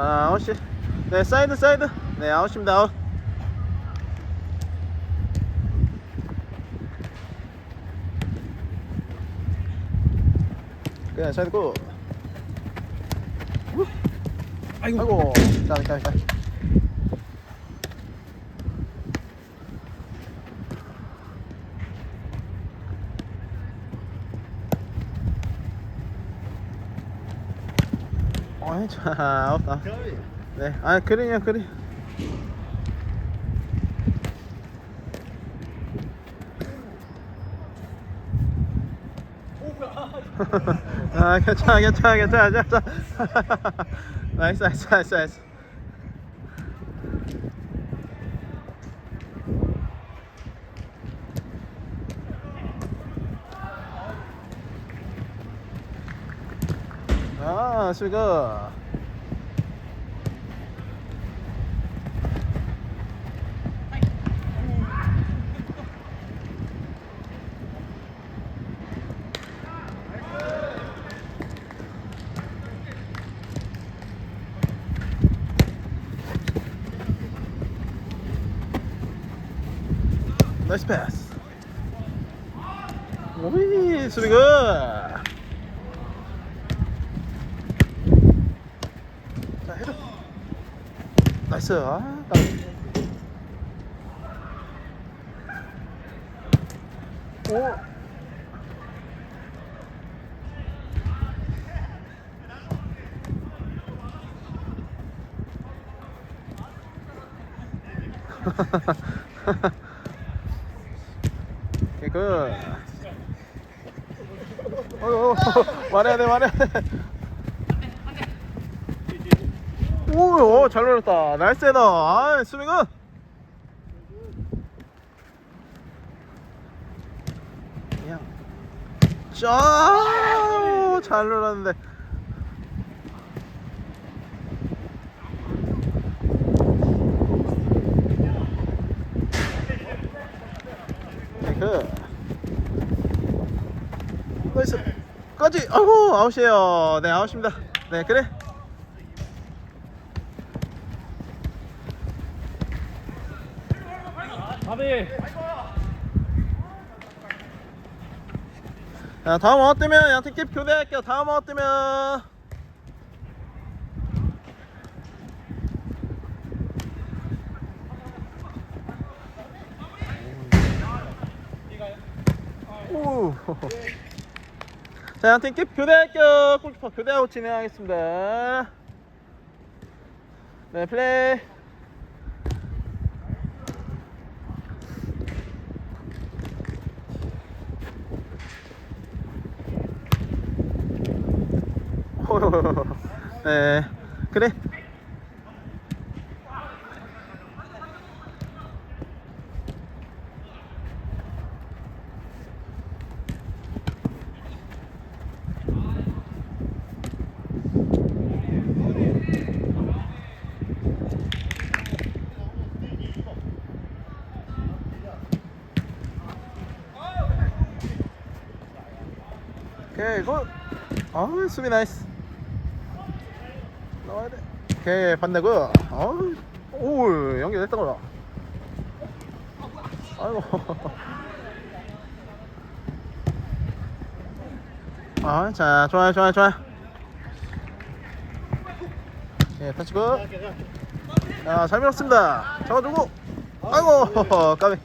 아, 아웃이. 네, 사이드, 사이드. 네, 아웃입니다, 아웃. 그냥 사이드 고. 아이고. 아이고, 까비, 까 어이, 자, 아웃다. 네, 아, 그린이야, 그린. 아, 괜찮아, 괜찮아, 괜찮아, 괜찮아. 나이스, 나이스, 나이스, 나이스. 아, 수고. 나이스 패스. 오이, 수비 굿. 자, 해줘. 나이스. 아. 오. 오케이, 굿. 어이구, 말해야 돼, 말해야 돼. 오, 오, 잘 놀았다. 나이스 헤더. 아. 그냥. 짜, 잘 놀았는데. 그. 나이스. 까지. 아웃이에요. 네, 아웃입니다. 네, 그래. 가비. 자, 다음 아웃 뜨면 양팀 킵 교대할게요. 다음 아웃 뜨면. 오. 자, 킵 교대할게요. 골키퍼 교대하고 진행하겠습니다. 네, 플레이. 네, 그래. 오케이, 굿. 아, 수비 나이스. 나와야 돼. 오케이, 반대고. 어우, 오, 연결됐던 거라. 아이고. 아, 자, 좋아요, 좋아요, 좋아요. 예, 터치고. 자, 잘 밀었습니다. 잡아주고. 아이고, 까비.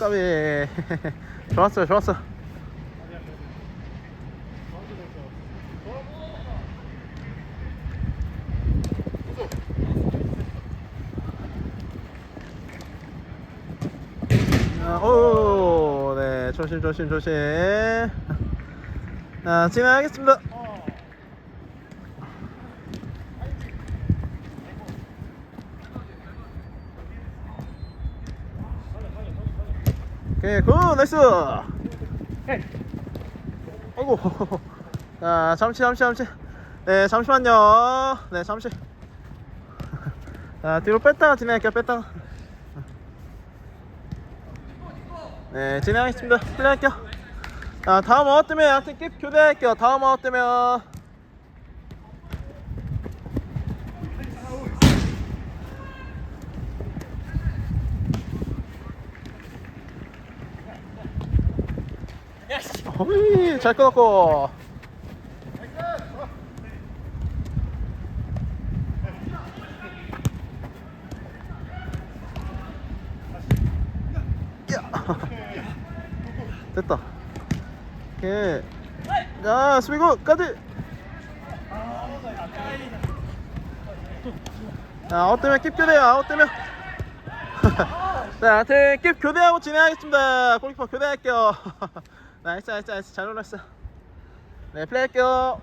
아까비 좋았어요 좋았어. 아, 오네 조심 조심 조심. 자 진행하겠습니다. 오케이 굿 나이스! 아이고 자 잠시 잠시 잠시. 네 잠시만요. 네 잠시. 자 뒤로 뺐다가 진행할게요 뺐다가. 네 진행하겠습니다. 플레이할게요. 자 다음 어뜨면 양팀 깁 교대할게요. 다음 어뜨면 어이 잘 끊었고. 야. 됐다. 오케이. 자 수비고까지. 자 아웃 되면 킵 교대요 아웃 되면 자 하여튼 킵 교대하고 진행하겠습니다. 골키퍼 교대할게요 나이스 나이스 나이스. 잘 올랐어. 네 플레이 할게요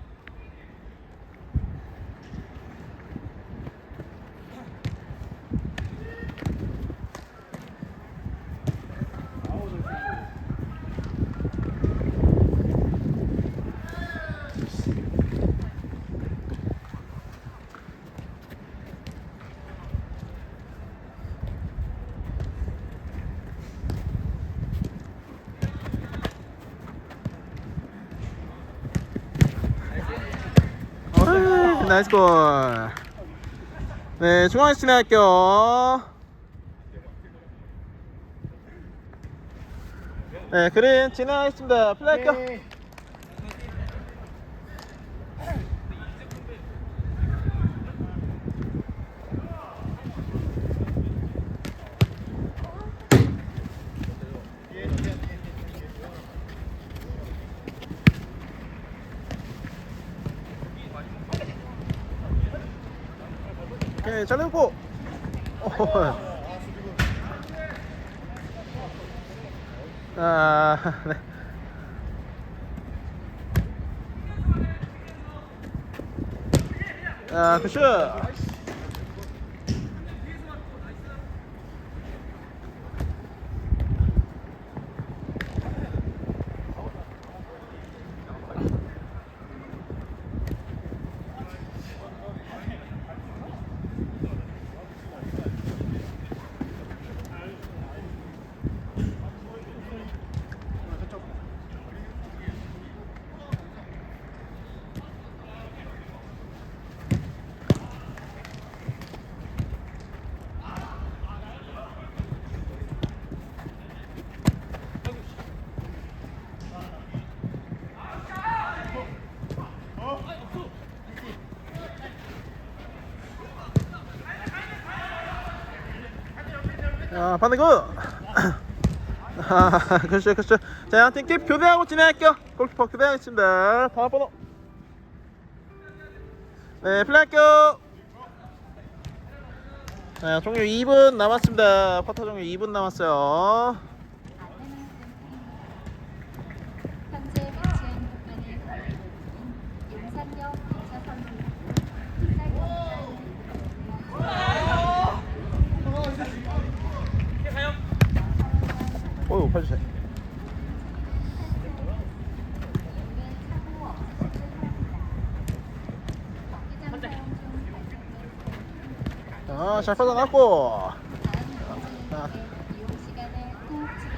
어이, 나이스 골. 네, 진행할게요. 네, 그린 진행하겠습니다. 플레이할게 오케이, 잘 넣고. 아, 네. 아, 굿슛. 반대 굿. 아, 그렇죠, 그렇죠. 자, 양팀 킵 교대하고 진행할게요. 골키퍼 교대하겠습니다. 다음 번호. 네, 플레이할게요. 자, 종료 2분 남았습니다. 퍼터 종료 2분 남았어요. 현재 배치한 국면을 거리고 있는 용산역 기차 선수 어유, 봐주세요. 자, 잘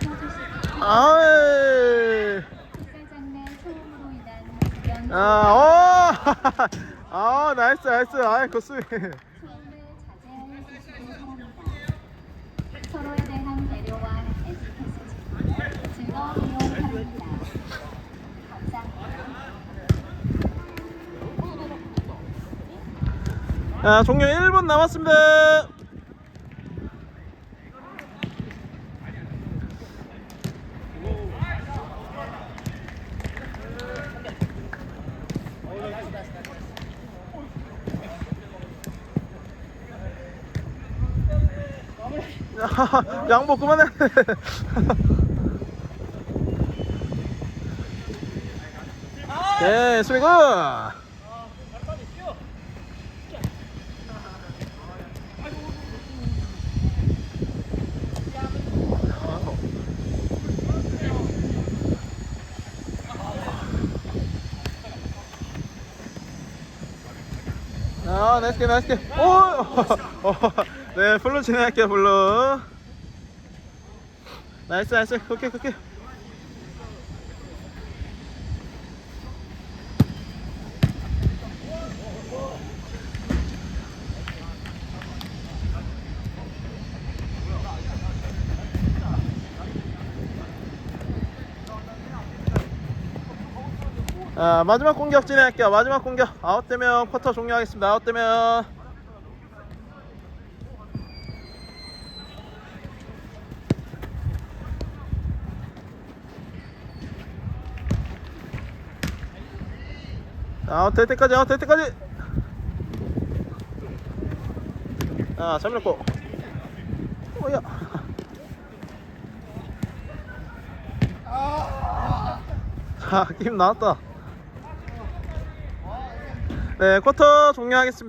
지켜주시기 아이. 아, 오! 아, 나이스, 나이스. 아이, 굿스윙. 소음을 자제하여 주시기 바랍니다. 서로에 대한 배려와 에티켓을 즐거운 이용 바랍니다. 감사합니다. 자, 종료 1분 남았습니다. 양보 그만해. 예, 수비 굿! 아, 나이스 게 나이스 게 오! 어, 네, 블루 진행할게요, 블루. 나이스, 나이스. 오케이, 오케이. 아, 마지막 공격 진행할게요. 마지막 공격. 아웃되면 쿼터 종료하겠습니다. 아웃되면. 아웃 될 때까지, 아웃 될 때까지. 아, 잠렸고. 뭐야. 자, 게임 나왔다. 네, 쿼터 종료하겠습니다.